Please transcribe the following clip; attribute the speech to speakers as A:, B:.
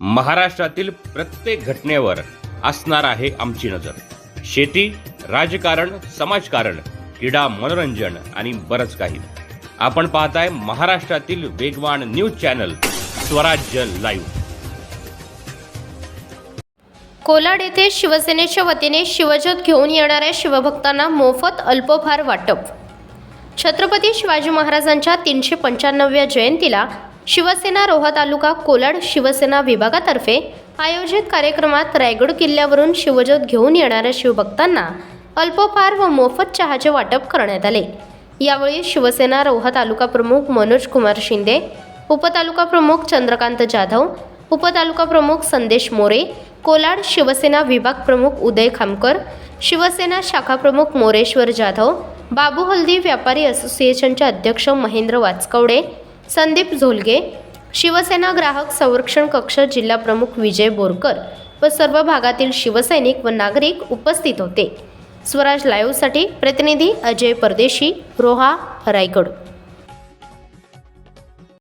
A: महाराष्ट्रातील प्रत्येक घटनेवर असणार आहे आमची नजर. शेती राजकारण समाजकारण क्रीडा मनोरंजन आणि बरंच काही. आपण पाहताय महाराष्ट्रातील वेगवान news channel Swarajya live.
B: Kolad येथे शिवसेनेच्या वतीने शिवज्योत घेऊन येणाऱ्या शिवभक्तांना मोफत अल्पभार वाटप. छत्रपती शिवाजी महाराजांच्या तीनशे पंच्याण्णव्या जयंतीला शिवसेना रोहा तालुका कोलाड शिवसेना विभागातर्फे आयोजित कार्यक्रमात रायगड किल्ल्यावरून शिवज्योत घेऊन येणाऱ्या शिवभक्तांना अल्पोपहार व मोफत चहाचे वाटप करण्यात आले. यावेळी शिवसेना रोहा तालुका प्रमुख मनोज कुमार शिंदे उपतालुका प्रमुख चंद्रकांत जाधव उपतालुका प्रमुख संदेश मोरे कोलाड शिवसेना विभाग प्रमुख उदय खामकर शिवसेना शाखा प्रमुख मोरेश्वर जाधव बाबू हल्दी व्यापारी असोसिएशनचे अध्यक्ष महेंद्र वाचकवडे संदीप झोलगे शिवसेना ग्राहक संरक्षण कक्ष जिल्हा प्रमुख विजय बोरकर व सर्व भागातील शिवसैनिक व नागरिक उपस्थित होते. स्वराज लाईव्हसाठी प्रतिनिधी अजय परदेशी रोहा रायगड.